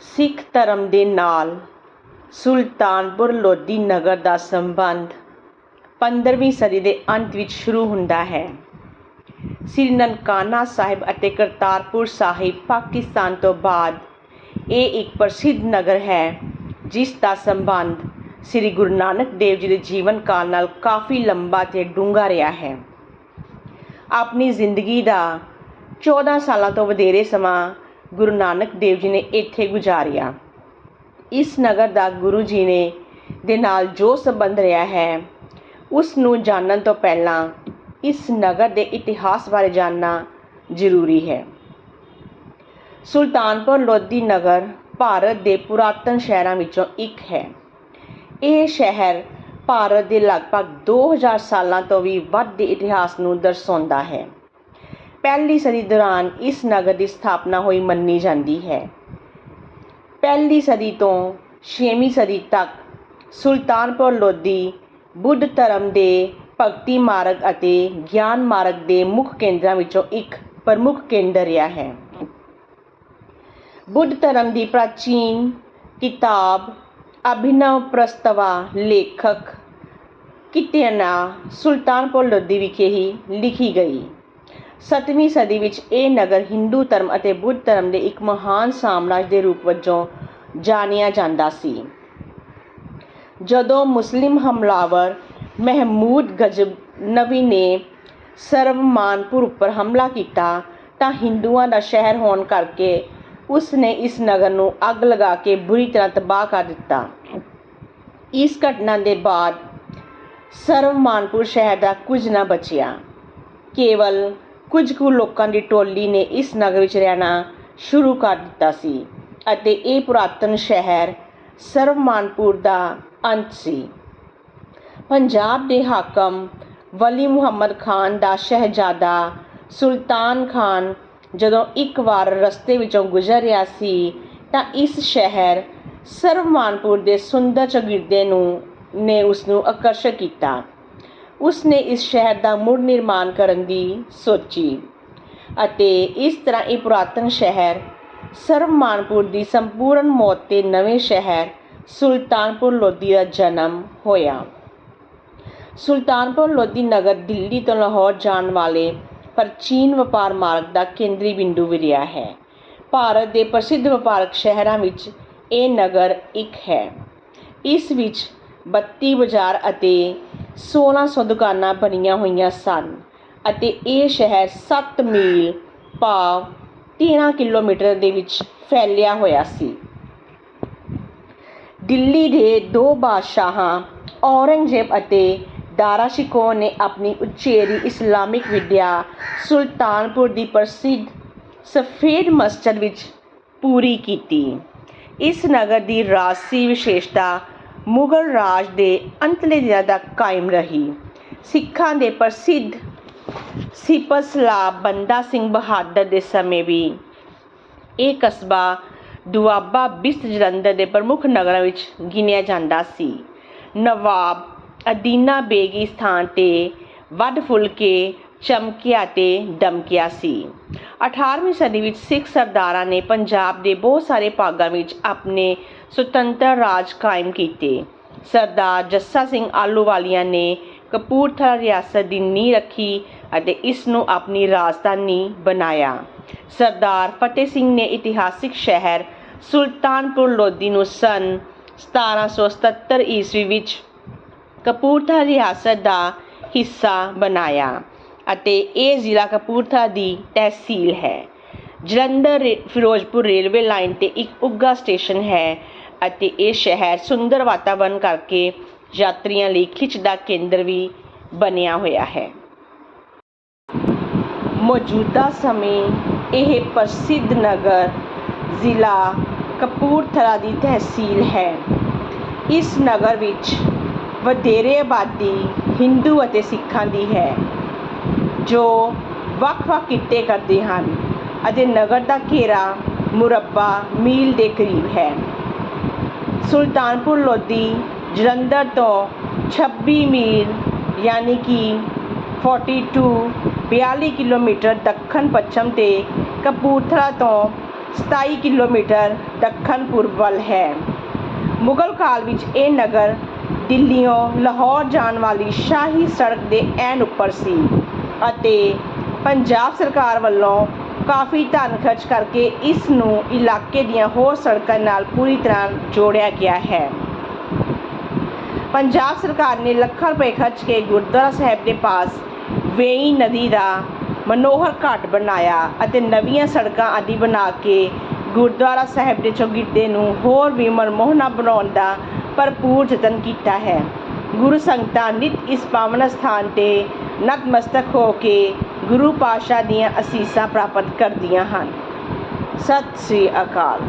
ਸਿੱਖ ਧਰਮ ਦੇ ਨਾਲ ਸੁਲਤਾਨਪੁਰ ਲੋਧੀ ਨਗਰ ਦਾ ਸੰਬੰਧ 15ਵੀਂ ਸਦੀ ਦੇ ਅੰਤ ਵਿੱਚ ਸ਼ੁਰੂ ਹੁੰਦਾ ਹੈ। ਸ੍ਰੀ ਨਨਕਾਣਾ ਸਾਹਿਬ ਅਤੇ ਕਰਤਾਰਪੁਰ ਸਾਹਿਬ ਪਾਕਿਸਤਾਨ ਤੋਂ ਬਾਅਦ ਇਹ ਇੱਕ ਪ੍ਰਸਿੱਧ ਨਗਰ ਹੈ, ਜਿਸ ਦਾ ਸੰਬੰਧ ਸ੍ਰੀ ਗੁਰੂ ਨਾਨਕ ਦੇਵ ਜੀ ਦੇ ਜੀਵਨ ਕਾਲ ਨਾਲ ਕਾਫੀ ਲੰਬਾ ਤੇ ਡੂੰਘਾ ਰਿਹਾ ਹੈ। ਆਪਣੀ ਜ਼ਿੰਦਗੀ ਦਾ 14 ਸਾਲਾਂ ਤੋਂ ਵਧੇਰੇ ਸਮਾਂ ਗੁਰੂ ਨਾਨਕ ਦੇਵ ਜੀ ਨੇ ਇੱਥੇ ਗੁਜ਼ਾਰਿਆ। ਇਸ ਨਗਰ ਦਾ ਗੁਰੂ ਜੀ ਨੇ ਦੇ ਨਾਲ ਜੋ ਸੰਬੰਧ ਰਿਹਾ ਹੈ, ਉਸ ਨੂੰ ਜਾਣਨ ਤੋਂ ਪਹਿਲਾਂ ਇਸ ਨਗਰ ਦੇ ਇਤਿਹਾਸ ਬਾਰੇ ਜਾਣਨਾ ਜ਼ਰੂਰੀ ਹੈ। ਸੁਲਤਾਨਪੁਰ ਲੋਧੀ ਨਗਰ ਭਾਰਤ ਦੇ ਪੁਰਾਤਨ ਸ਼ਹਿਰਾਂ ਵਿੱਚੋਂ ਇੱਕ ਹੈ। ਇਹ ਸ਼ਹਿਰ ਭਾਰਤ ਦੇ ਲਗਭਗ 2000 ਸਾਲਾਂ ਤੋਂ ਵੀ ਵੱਧ ਦੇ ਇਤਿਹਾਸ ਨੂੰ ਦਰਸਾਉਂਦਾ ਹੈ। ਪਹਿਲੀ ਸਦੀ ਦੌਰਾਨ ਇਸ ਨਗਰ ਦੀ ਸਥਾਪਨਾ ਹੋਈ ਮੰਨੀ ਜਾਂਦੀ ਹੈ। ਪਹਿਲੀ ਸਦੀ ਤੋਂ ਛੇਵੀਂ ਸਦੀ ਤੱਕ ਸੁਲਤਾਨਪੁਰ ਲੋਧੀ ਬੁੱਧ ਧਰਮ ਦੇ ਭਗਤੀ ਮਾਰਗ ਅਤੇ ਗਿਆਨ ਮਾਰਗ ਦੇ ਮੁੱਖ ਕੇਂਦਰਾਂ ਵਿੱਚੋਂ ਇੱਕ ਪ੍ਰਮੁੱਖ ਕੇਂਦਰ ਰਿਹਾ ਹੈ। ਬੁੱਧ ਧਰਮ ਦੀ ਪ੍ਰਾਚੀਨ ਕਿਤਾਬ, ਅਭਿਨਵ ਪ੍ਰਸਤਵਾ ਲੇਖਕ ਕਿਤਿਆਨਾ ਸੁਲਤਾਨਪੁਰ ਲੋਧੀ ਵਿਖੇ ਹੀ ਲਿਖੀ ਗਈ। ਸੱਤਵੀਂ ਸਦੀ ਵਿੱਚ ਇਹ ਨਗਰ ਹਿੰਦੂ ਧਰਮ ਅਤੇ ਬੁੱਧ ਧਰਮ ਦੇ ਇੱਕ ਮਹਾਨ ਸਾਮਰਾਜ ਦੇ ਰੂਪ ਵਜੋਂ ਜਾਣਿਆ ਜਾਂਦਾ ਸੀ। ਜਦੋਂ ਮੁਸਲਿਮ ਹਮਲਾਵਰ ਮਹਿਮੂਦ ਗਜ਼ਨਵੀ ਨੇ ਸਰਵਮਾਨਪੁਰ ਉੱਪਰ ਹਮਲਾ ਕੀਤਾ ਤਾਂ ਹਿੰਦੂਆਂ ਦਾ ਸ਼ਹਿਰ ਹੋਣ ਕਰਕੇ ਉਸ ਨੇ ਇਸ ਨਗਰ ਨੂੰ ਅੱਗ ਲਗਾ ਕੇ ਬੁਰੀ ਤਰ੍ਹਾਂ ਤਬਾਹ ਕਰ ਦਿੱਤਾ। ਇਸ ਘਟਨਾ ਦੇ ਬਾਅਦ ਸਰਵਮਾਨਪੁਰ ਸ਼ਹਿਰ ਦਾ ਕੁਝ ਨਾ ਬਚਿਆ। ਕੇਵਲ ਕੁਝ ਕੁ ਲੋਕਾਂ ਦੀ ਟੋਲੀ ਨੇ ਇਸ ਨਗਰ ਵਿੱਚ ਰਹਿਣਾ ਸ਼ੁਰੂ ਕਰ ਦਿੱਤਾ ਸੀ ਅਤੇ ਇਹ ਪੁਰਾਤਨ ਸ਼ਹਿਰ ਸਰਵਮਾਨਪੁਰ ਦਾ ਅੰਤ ਸੀ। ਪੰਜਾਬ ਦੇ ਹਾਕਮ ਵਲੀ ਮੁਹੰਮਦ ਖਾਨ ਦਾ ਸ਼ਹਿਜ਼ਾਦਾ ਸੁਲਤਾਨ ਖਾਨ ਜਦੋਂ ਇੱਕ ਵਾਰ ਰਸਤੇ ਵਿੱਚੋਂ ਗੁਜ਼ਰ ਰਿਹਾ ਸੀ ਤਾਂ ਇਸ ਸ਼ਹਿਰ ਸਰਵਮਾਨਪੁਰ ਦੇ ਸੁੰਦਰ ਚੌਗਿਰਦੇ ਨੂੰ, ਨੇ ਉਸ ਨੂੰ ਆਕਰਸ਼ਿਤ ਕੀਤਾ। ਉਸ ਨੇ ਇਸ ਸ਼ਹਿਰ ਦਾ ਮੁੜ ਨਿਰਮਾਣ ਕਰਨ ਦੀ ਸੋਚੀ ਅਤੇ ਇਸ ਤਰ੍ਹਾਂ ਇਹ ਪੁਰਾਤਨ ਸ਼ਹਿਰ ਸਰਵਮਾਨਪੁਰ ਦੀ ਸੰਪੂਰਨ ਮੌਤ ਤੇ ਨਵੇਂ ਸ਼ਹਿਰ ਸੁਲਤਾਨਪੁਰ ਲੋਧੀ ਦਾ ਜਨਮ ਹੋਇਆ। ਸੁਲਤਾਨਪੁਰ ਲੋਧੀ ਨਗਰ ਦਿੱਲੀ ਤੋਂ ਲਾਹੌਰ ਜਾਣ ਵਾਲੇ ਪ੍ਰਾਚੀਨ ਵਪਾਰ ਮਾਰਗ ਦਾ ਕੇਂਦਰੀ ਬਿੰਦੂ ਵੀ ਰਿਹਾ ਹੈ। ਭਾਰਤ ਦੇ ਪ੍ਰਸਿੱਧ ਵਪਾਰਕ ਸ਼ਹਿਰਾਂ ਵਿੱਚ ਇਹ ਨਗਰ ਇੱਕ ਹੈ। ਇਸ ਵਿੱਚ 32 ਬਾਜ਼ਾਰ ਅਤੇ 1600 ਦੁਕਾਨਾਂ ਬਣੀਆਂ ਹੋਈਆਂ ਸਨ ਅਤੇ ਇਹ ਸ਼ਹਿਰ 7 ਮੀਲ ਭਾਵ 13 ਕਿਲੋਮੀਟਰ ਦੇ ਵਿੱਚ ਫੈਲਿਆ ਹੋਇਆ ਸੀ। ਦਿੱਲੀ ਦੇ ਦੋ ਬਾਦਸ਼ਾਹਾਂ ਔਰੰਗਜ਼ੇਬ ਅਤੇ ਦਾਰਾ ਸ਼ਿਕੋਹ ਨੇ ਆਪਣੀ ਉਚੇਰੀ ਇਸਲਾਮਿਕ ਵਿਦਿਆ ਸੁਲਤਾਨਪੁਰ ਦੀ ਪ੍ਰਸਿੱਧ ਸਫੇਦ ਮਸਜਿਦ ਵਿੱਚ ਪੂਰੀ ਕੀਤੀ। ਇਸ ਨਗਰ ਦੀ ਰਾਸੀ ਵਿਸ਼ੇਸ਼ਤਾ ਮੁਗਲ ਰਾਜ ਦੇ ਅੰਤਲੇ ਦਿਨਾਂ ਤੱਕ ਕਾਇਮ ਰਹੀ। ਸਿੱਖਾਂ ਦੇ ਪ੍ਰਸਿੱਧ ਸਿਪਹ ਬੰਦਾ ਸਿੰਘ ਬਹਾਦਰ ਦੇ ਸਮੇਂ ਵੀ ਇਹ ਕਸਬਾ ਦੁਆਬਾ ਬਿਸਤ ਜਲੰਧਰ ਦੇ ਪ੍ਰਮੁੱਖ ਨਗਰਾਂ ਵਿੱਚ ਗਿਣਿਆ ਜਾਂਦਾ ਸੀ। ਨਵਾਬ ਅਦੀਨਾ ਬੇਗੀ ਸਥਾਨ ਤੇ ਵੱਡ ਫੁੱਲ ਕੇ ਚਮਕਿਆ ਤੇ ਦਮਕਿਆ ਸੀ। 18ਵੀਂ ਸਦੀ ਵਿੱਚ ਸਿੱਖ ਸਰਦਾਰਾਂ ਨੇ ਪੰਜਾਬ ਦੇ ਬਹੁਤ ਸਾਰੇ ਭਾਗਾਂ ਵਿੱਚ ਆਪਣੇ ਸੁਤੰਤਰ ਰਾਜ ਕਾਇਮ ਕੀਤੇ। ਸਰਦਾਰ ਜੱਸਾ ਸਿੰਘ ਆਲੂਵਾਲੀਆ ਨੇ ਕਪੂਰਥਲਾ ਰਿਆਸਤ ਦੀ ਨੀਂਹ ਰੱਖੀ ਅਤੇ ਇਸ ਨੂੰ ਆਪਣੀ ਰਾਜਧਾਨੀ ਬਣਾਇਆ। ਸਰਦਾਰ ਫਤਿਹ ਸਿੰਘ ਨੇ ਇਤਿਹਾਸਿਕ ਸ਼ਹਿਰ ਸੁਲਤਾਨਪੁਰ ਲੋਧੀ ਨੂੰ ਸਨ 1777 ਈਸਵੀ ਵਿੱਚ ਕਪੂਰਥਲਾ ਰਿਆਸਤ ਦਾ ਹਿੱਸਾ ਬਣਾਇਆ। ਅਤੇ ਇਹ ਜ਼ਿਲ੍ਹਾ ਕਪੂਰਥਲਾ ਦੀ ਤਹਿਸੀਲ ਹੈ। ਜਲੰਧਰ ਫਿਰੋਜ਼ਪੁਰ ਰੇਲਵੇ ਲਾਈਨ ਤੇ ਇੱਕ ਉੱਘਾ ਸਟੇਸ਼ਨ ਹੈ ਅਤੇ ਇਹ ਸ਼ਹਿਰ ਸੁੰਦਰ ਵਾਤਾਵਰਨ ਕਰਕੇ ਯਾਤਰੀਆਂ ਲਈ ਖਿੱਚ ਦਾ ਕੇਂਦਰ ਵੀ ਬਣਿਆ ਹੋਇਆ ਹੈ। ਮੌਜੂਦਾ ਸਮੇਂ, ਇਹ ਪ੍ਰਸਿੱਧ ਨਗਰ ਜ਼ਿਲ੍ਹਾ ਕਪੂਰਥਲਾ ਦੀ ਤਹਿਸੀਲ ਹੈ। ਇਸ ਨਗਰ ਵਿੱਚ ਵਧੇਰੇ ਆਬਾਦੀ ਹਿੰਦੂ ਅਤੇ ਸਿੱਖਾਂ ਦੀ ਹੈ। ਜੋ ਵੱਖ-ਵੱਖ ਕਿੱਤੇ ਕਰਦੇ ਹਨ। ਅਤੇ ਨਗਰ ਦਾ ਘੇਰਾ ਮੁਰੱਬਾ ਮੀਲ ਦੇ ਕਰੀਬ ਹੈ। ਸੁਲਤਾਨਪੁਰ ਲੋਧੀ ਜਲੰਧਰ ਤੋਂ 26 ਮੀਲ, ਯਾਨੀ ਕਿ 42 42 ਕਿਲੋਮੀਟਰ ਦੱਖਣ ਪੱਛਮ ਤੇ ਕਪੂਰਥਲਾ ਤੋਂ 27 ਕਿਲੋਮੀਟਰ ਦੱਖਣ ਪੂਰਬ ਵੱਲ ਹੈ। ਮੁਗਲ ਕਾਲ ਵਿੱਚ ਇਹ ਨਗਰ ਦਿੱਲੀੋਂ ਲਾਹੌਰ ਜਾਣ ਵਾਲੀ ਸ਼ਾਹੀ ਸੜਕ ਦੇ ਐਨ ਉੱਪਰ ਸੀ। ਅਤੇ ਪੰਜਾਬ ਸਰਕਾਰ ਵੱਲੋਂ ਕਾਫੀ ਧਨ ਖਰਚ ਕਰਕੇ ਇਸ ਨੂੰ ਇਲਾਕੇ ਦੀਆਂ ਹੋਰ ਸੜਕਾਂ ਨਾਲ ਪੂਰੀ ਤਰ੍ਹਾਂ ਜੋੜਿਆ ਗਿਆ ਹੈ। ਪੰਜਾਬ ਸਰਕਾਰ ਨੇ ਲੱਖਾਂ ਰੁਪਏ ਖਰਚ ਕੇ ਗੁਰਦੁਆਰਾ ਸਾਹਿਬ ਦੇ ਪਾਸ ਵੇਈ ਨਦੀ ਦਾ ਮਨੋਹਰ ਘਾਟ ਬਣਾਇਆ ਅਤੇ ਨਵੀਆਂ ਸੜਕਾਂ ਆਦਿ ਬਣਾ ਕੇ ਗੁਰਦੁਆਰਾ ਸਾਹਿਬ ਦੇ ਚੌਗਿਰਦੇ ਨੂੰ ਹੋਰ ਵੀ ਮਨਮੋਹਣਾ ਬਣਾਉਣ ਦਾ ਭਰਪੂਰ ਯਤਨ ਕੀਤਾ ਹੈ। ਗੁਰੂ ਸੰਗਤਾਂ ਨਿਤ ਇਸ ਪਾਵਨ ਸਥਾਨ ਤੇ ਨਤਮਸਤਕ ਹੋ ਕੇ ਗੁਰੂ ਪਾਤਸ਼ਾਹ ਦੀਆਂ ਅਸੀਸਾਂ ਪ੍ਰਾਪਤ ਕਰਦੀਆਂ ਹਨ। ਸਤਿ ਸ੍ਰੀ ਅਕਾਲ।